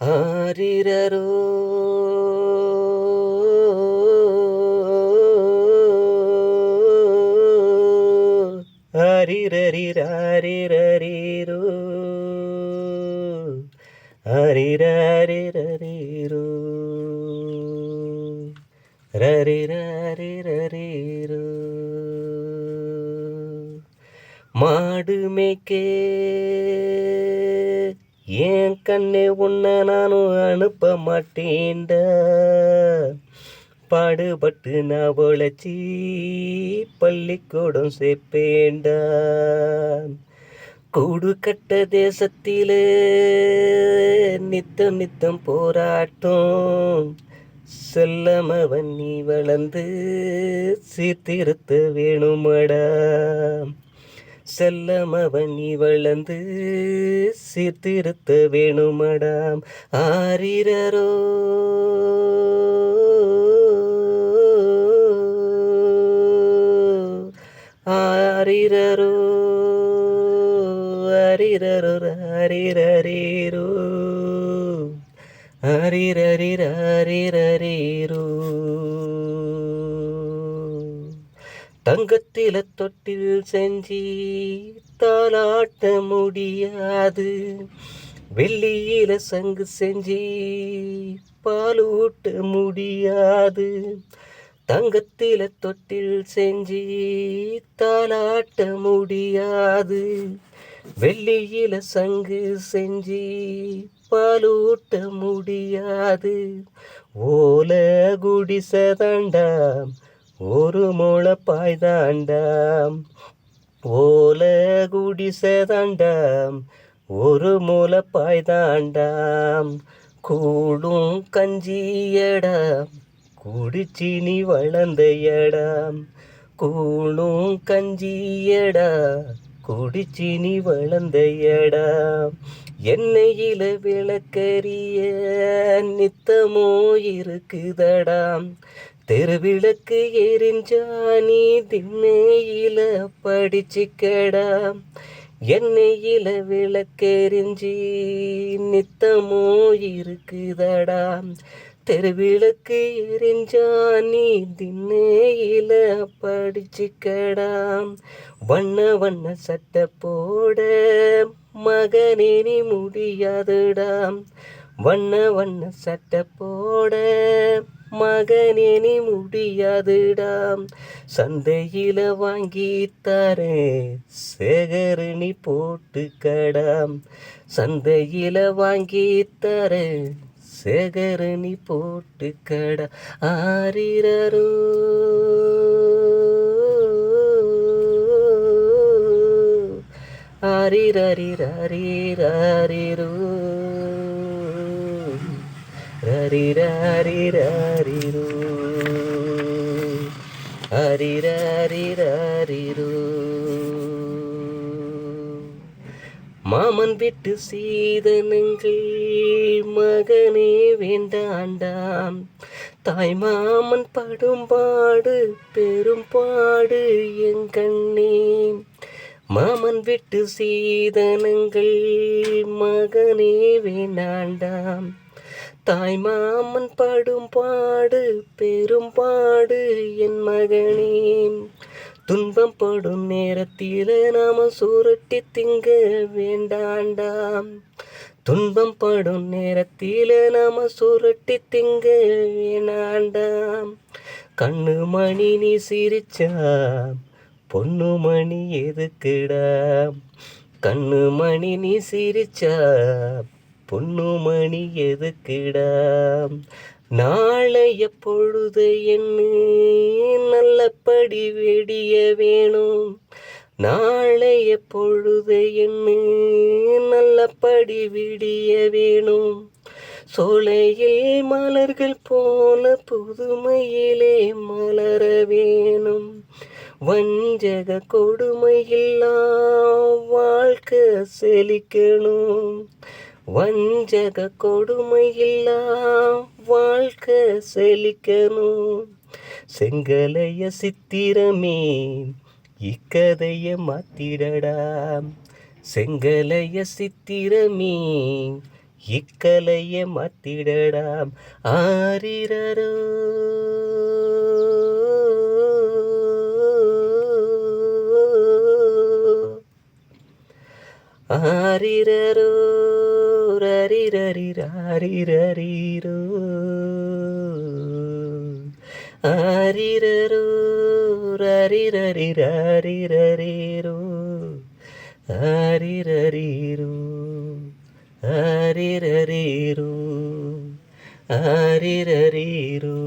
ஆரிரரோ. ஹரிரரிரரிரரீரோ ஹரிரரிரரீரோ ரரிரரிரரீரோ. மாடு மேய்க்கே ஏன் கண்ணே உன்னை நானும் அனுப்ப மாட்டேன்டா. பாடுபட்டு நான் உழைச்சி பள்ளிக்கூடம் சேர்ப்பேண்டா கூடு கட்ட தேசத்திலே நித்தம் நித்தம் போராட்டம். செல்லமவன் நீ வளர்ந்து சீர்திருத்த வேணுமடா. செல்லமவன் நீ வளர்ந்து சீர்திருத்த வேணுமடாம். ஆரிரரோ. ஆரிரரோ. அரிரரோ அரிரரீரோ அரிரரிரரிரரீரோ தங்கத்தில தொட்டில் செஞ்சி தாளாட்ட முடியாது. வெள்ளியில சங்கு செஞ்சி பாலூட்ட முடியாது. தங்கத்தில தொட்டில் செஞ்சி தாளாட்ட முடியாது. வெள்ளியில சங்கு செஞ்சி பாலூட்ட முடியாது. ஓல குடிசதண்டாம் ஒரு முளப்பாய் தாண்டாம் ஓல குடிசதாண்டாம் ஒரு முளப்பாய் தாண்டாம். கூடும் கஞ்சியடாம் குடிச்சினி வளர்ந்தையடாம் கூடும் கஞ்சியடா குடிச்சினி நீ வளர்ந்தையடாம் எண்ணெயில விளக்கரிய நித்தமோ இருக்குதடாம் தெருவிளக்கு எரிஞ்சா நீ திண்ணையில படிச்சுக்கடா. எண்ணெயில விளக்கெறிஞ்சி நித்தமோ இருக்குதடா. தெருவிளக்கு எரிஞ்சா நீ திண்ணையில படிச்சுக்கடா. வண்ண வண்ண சட்டை போட மகனே நீ முடியாதுடா. வண்ண வண்ண சட்டை போட மகனே நீ முடியாதுடா. சந்தையில வாங்கி தரே சேகரணி நீ போட்டு கடாம் சந்தையில வாங்கி தரே சேகரணி நீ போட்டு கடா ஆரிரரோ. ஆரிரரிரரிரரிரோ. ஹரிரரிரரிரு ஹரிரரிரரிரு மாமன் விட்டு சீதனங்கள் மகனே வேண்டாண்டாம் தாய் மாமன் படும்பாடு பெரும்பாடு எங்கண்ணே மாமன் விட்டு சீதனங்கள் மகனே வேண்டாண்டாம் தாய் மாமன் படும் பாடு பெரும் பாடு என் மகனே. துன்பம் படும் நேரத்தில் நாம சுருட்டி திங்க வேண்டாண்டாம். துன்பம் படும் நேரத்தில் நாம சுருட்டி திங்க வேணாண்டாம். கண்ணு மணி நீ சிரிச்சா பொண்ணு மணி எதுக்குடா? கண்ணு மணி நீ சிரிச்சா பொண்ணு மணி எதுக்கிடாம் நாளைய பொழுது என்ன? நல்லபடி வெடிய வேணும். நாளைய பொழுது என்ன? நல்லபடி விடிய வேணும். சோலையில் மலர்கள் போல புதுமையிலே மலர வேணும். வஞ்சக கொடுமையில்லா வாழ்க்கை செழிக்கணும். வஞ்சக கொடுமையில்லா வாழ்க்கை செழிக்கணும். செங்கலைய சித்திரமே இக்கதைய மாத்திடடா. செங்கலைய சித்திரமே இக்கலைய மாத்திடடாம் ஆரிரரோ. ஆரிரரோ. ரரிரரிராரிரரீரோ ஆரிரரோ ரரிரரிராரிரரீரோ ஆரிரரீரோ ஆரிரரீரோ ஆரிரரீரோ